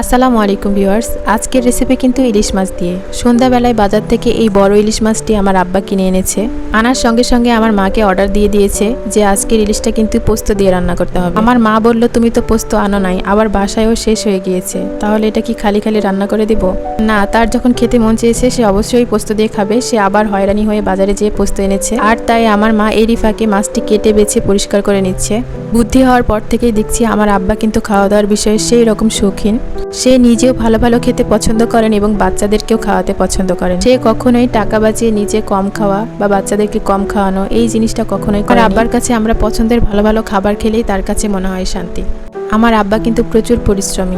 আসসালামু আলাইকুম ভিউয়ার্স। আজকের রেসিপি কিন্তু ইলিশ মাছ দিয়ে। সন্ধ্যাবেলায় বাজার থেকে এই বড় ইলিশ মাছটি আমার আব্বা কিনে এনেছে। আনার সঙ্গে সঙ্গে আমার মাকে অর্ডার দিয়ে দিয়েছে যে আজকের ইলিশটা কিন্তু পোস্ত দিয়ে রান্না করতে হবে। আমার মা বলল, তুমি তো পোস্ত আনো নাই, আবার বাসায়ও শেষ হয়ে গিয়েছে। তাহলে এটা কি খালি খালি রান্না করে দিব? না, তার যখন খেতে মন চেয়েছে, সে অবশ্যই পোস্ত দিয়ে খাবে। সে আবার হয়রানি হয়ে বাজারে যেয়ে পোস্ত এনেছে। আর তাই আমার মা এরই ফাঁকে মাছটি কেটে বেছে পরিষ্কার করে নিচ্ছে। বুদ্ধি হওয়ার পর থেকেই দেখছি আমার আব্বা কিন্তু খাওয়া দাওয়ার বিষয়ে সেই রকম শৌখিন। সে নিজেও ভালো ভালো খেতে পছন্দ করেন এবং বাচ্চাদেরকেও খাওয়াতে পছন্দ করেন। সে কখনোই টাকা বাঁচিয়ে নিজে কম খাওয়া বা বাচ্চাদেরকে কম খাওয়ানো, এই জিনিসটা কখনোই করে আব্বার কাছে আমরা পছন্দের ভালো ভালো খাবার খেলেই তার কাছে মনে হয় শান্তি। আমার আব্বা কিন্তু প্রচুর পরিশ্রমী।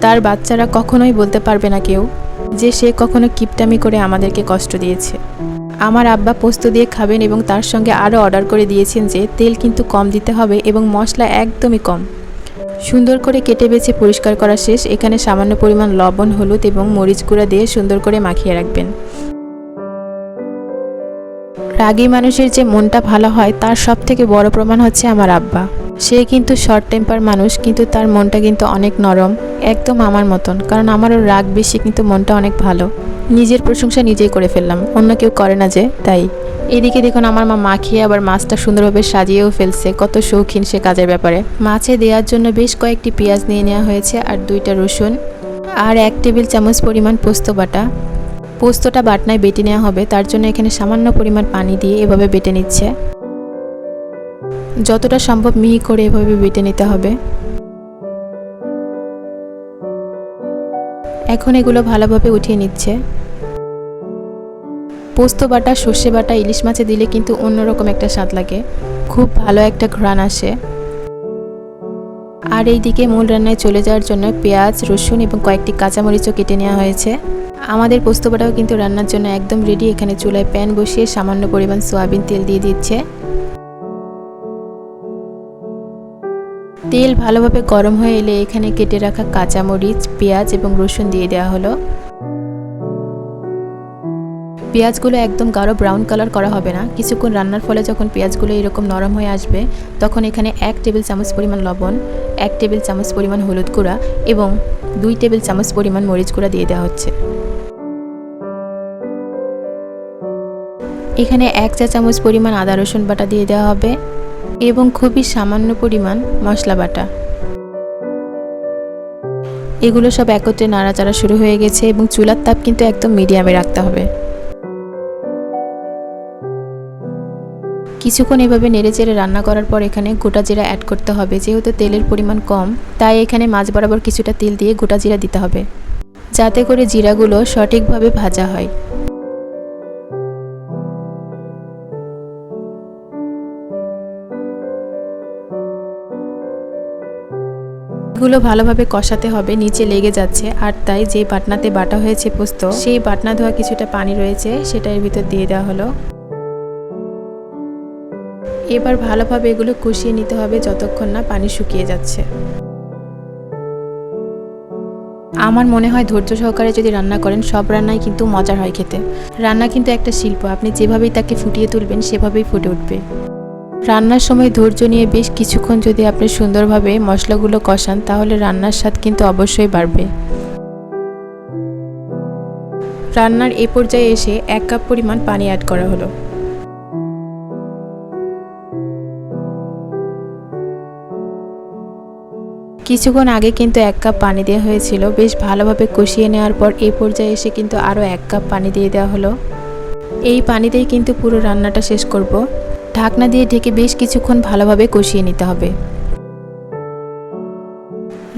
তার বাচ্চারা কখনোই বলতে পারবে না কেউ যে সে কখনো কিপটামি করে আমাদেরকে কষ্ট দিয়েছে। আমার আব্বা পোস্ত দিয়ে খাবেন এবং তার সঙ্গে আরও অর্ডার করে দিয়েছেন যে তেল কিন্তু কম দিতে হবে এবং মশলা একদমই কম। সুন্দর করে কেটে বেছে পরিষ্কার করা শেষ। এখানে সামান্য পরিমাণ লবণ, হলুদ এবং মরিচ গুঁড়া দিয়ে সুন্দর করে মাখিয়ে রাখবেন। রাগী মানুষের যে মনটা ভালো হয়, তার সব থেকে বড় প্রমাণ হচ্ছে আমার আব্বা। সে কিন্তু শর্ট টেম্পার মানুষ, কিন্তু তার মনটা কিন্তু অনেক নরম, একদম আমার মতন। কারণ আমারও রাগ বেশি, কিন্তু মনটা অনেক ভালো। নিজের প্রশংসা নিজেই করে ফেললাম। অন্য কেউ করে না যে, তাই। এদিকে দেখুন আমার মা মাখিয়ে আবার মাছটা সুন্দরভাবে সাজিয়েও ফেলছে। কত শৌখিন সে কাজের ব্যাপারে। মাছে দেওয়ার জন্য বেশ কয়েকটি পেঁয়াজ নিয়ে নেওয়া হয়েছে আর দুইটা রসুন আর এক টেবিল চামচ পরিমাণ পোস্ত বাটা। পোস্তটা বাটনায় বেটে নেওয়া হবে, তার জন্য এখানে সামান্য পরিমাণ পানি দিয়ে এভাবে বেটে নিচ্ছে। যতটা সম্ভব মিহি করে এভাবে বেটে নিতে হবে। এখন এগুলো ভালোভাবে উঠিয়ে নিচ্ছে। পোস্ত বাটা, সর্ষে বাটা, ইলিশ মাছে দিলে কিন্তু অন্যরকম একটা স্বাদ লাগে। খুব ভালো একটা ঘ্রাণ আসে। আর এই দিকে মূল রান্নায় চলে যাওয়ার জন্য পেঁয়াজ, রসুন এবং কয়েকটি কাঁচামরিচও কেটে নেওয়া হয়েছে। আমাদের পোস্ত বাটাও কিন্তু রান্নার জন্য একদম রেডি এখানে চুলায় প্যান বসিয়ে সামান্য পরিমাণ সোয়াবিন তেল দিয়ে দিচ্ছে। তেল ভালোভাবে গরম হয়ে এলে এখানে কেটে রাখা কাঁচামরিচ, পেঁয়াজ এবং রসুন দিয়ে দেওয়া হলো। পেঁয়াজগুলো একদম গাঢ় ব্রাউন কালার করা হবে না। কিছুক্ষণ রান্নার ফলে যখন পেঁয়াজগুলো এরকম নরম হয়ে আসবে, তখন এখানে এক টেবিল চামচ পরিমাণ লবণ, এক টেবিল চামচ পরিমাণ হলুদ গুঁড়া এবং দুই টেবিল চামচ পরিমাণ মরিচ গুঁড়া দিয়ে দেওয়া হচ্ছে। এখানে এক চা চামচ পরিমাণ আদা রসুন বাটা দিয়ে দেওয়া হবে এবং খুবই সামান্য পরিমাণ মশলা বাটা। এগুলো সব একত্রে নাড়াচাড়া শুরু হয়ে গেছে এবং চুলার তাপ কিন্তু একদম মিডিয়ামে রাখতে হবে। কিছুক্ষণ এভাবে নেড়ে চেড়ে রান্না করার পর এখানে গোটা জিরা অ্যাড করতে হবে। যেহেতু তেলের পরিমাণ কম, তাই এখানে মাছ বরাবর কিছুটা তেল দিয়ে গোটা জিরা দিতে হবে। যাতে করে জিরাগুলো সঠিকভাবে ভাজা হয়। গুলো ভালোভাবে কষাতে হবে, নিচে লেগে যাচ্ছে। আর তাই যে বাটনাতে বাটা হয়েছে পোস্ত, সেই বাটনা ধোয়া কিছুটা পানি রয়েছে, সেটা এর ভিতর দিয়ে দেওয়া হলো। এবার ভালোভাবে এগুলো কষিয়ে নিতে হবে যতক্ষণ না পানি শুকিয়ে যাচ্ছে। আমার মনে হয় ধৈর্য সহকারে যদি রান্না করেন, সব রান্নাই কিন্তু মজার হয় খেতে। রান্না কিন্তু একটা শিল্প, আপনি যেভাবেই তাকে ফুটিয়ে তুলবেন, সেভাবেই ফুটে উঠবে। রান্নার সময় ধৈর্য নিয়ে বেশ কিছুক্ষণ যদি আপনি সুন্দরভাবে মশলাগুলো কষান, তাহলে রান্নার স্বাদ কিন্তু অবশ্যই বাড়বে। রান্নার এ পর্যায়ে এসে এক কাপ পরিমাণ পানি অ্যাড করা হলো। কিছুক্ষণ আগে কিন্তু এক কাপ পানি দেওয়া হয়েছিল। বেশ ভালোভাবে কষিয়ে নেওয়ার পর এই পর্যায়ে এসে কিন্তু আরও এক কাপ পানি দিয়ে দেওয়া হলো। এই পানিতেই কিন্তু পুরো রান্নাটা শেষ করব। ঢাকনা দিয়ে ঢেকে বেশ কিছুক্ষণ ভালোভাবে কষিয়ে নিতে হবে।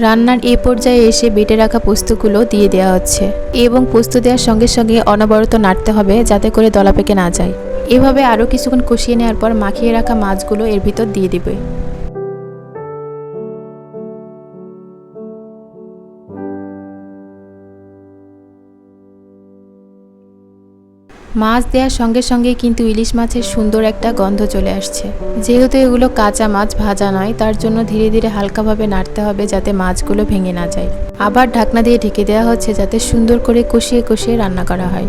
রান্নার এ পর্যায়ে এসে বেটে রাখা পোস্তগুলো দিয়ে দেওয়া হচ্ছে এবং পোস্ত দেওয়ার সঙ্গে সঙ্গে অনবরত নাড়তে হবে যাতে করে দলা পেকে না যায়। এভাবে আরও কিছুক্ষণ কষিয়ে নেওয়ার পর মাখিয়ে রাখা মাছগুলো এর ভিতর দিয়ে দিবে। মাছ দেওয়ার সঙ্গে সঙ্গে কিন্তু ইলিশ মাছের সুন্দর একটা গন্ধ চলে আসছে। যেহেতু এগুলো কাঁচা মাছ ভাজা নয়, তার জন্য ধীরে ধীরে হালকাভাবে নাড়তে হবে যাতে মাছগুলো ভেঙে না যায়। আবার ঢাকনা দিয়ে ঢেকে দেওয়া হচ্ছে যাতে সুন্দর করে কষিয়ে কষিয়ে রান্না করা হয়।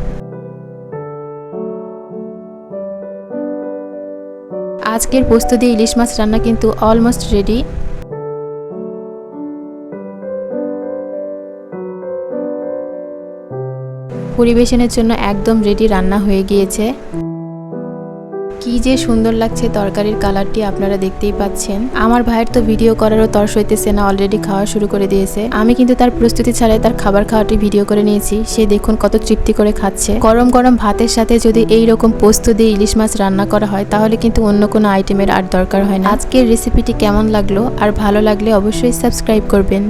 আজকের পোস্ত দিয়ে ইলিশ মাছ রান্না কিন্তু অলমোস্ট রেডি পরিবেশনের জন্য একদম রেডি রান্না হয়ে গিয়েছে। কি যে সুন্দর লাগছে তরকারির কালারটি আপনারা দেখতেই পাচ্ছেন। আমার ভাইয়ের তো ভিডিও করারও তর্স হইতেছে না অলরেডি খাওয়া শুরু করে দিয়েছে। আমি কিন্তু তার প্রস্তুতি ছাড়াই তার খাবার খাওয়াটি ভিডিও করে নিয়েছি। সে দেখুন কত তৃপ্তি করে খাচ্ছে। গরম গরম ভাতের সাথে যদি এই রকম পোস্ত দিয়ে ইলিশ মাছ রান্না করা হয়, তাহলে কিন্তু অন্য কোনো আইটেমের আর দরকার হয় না। আজকের রেসিপিটি কেমন লাগল? আর ভালো লাগলে অবশ্যই সাবস্ক্রাইব করবেন।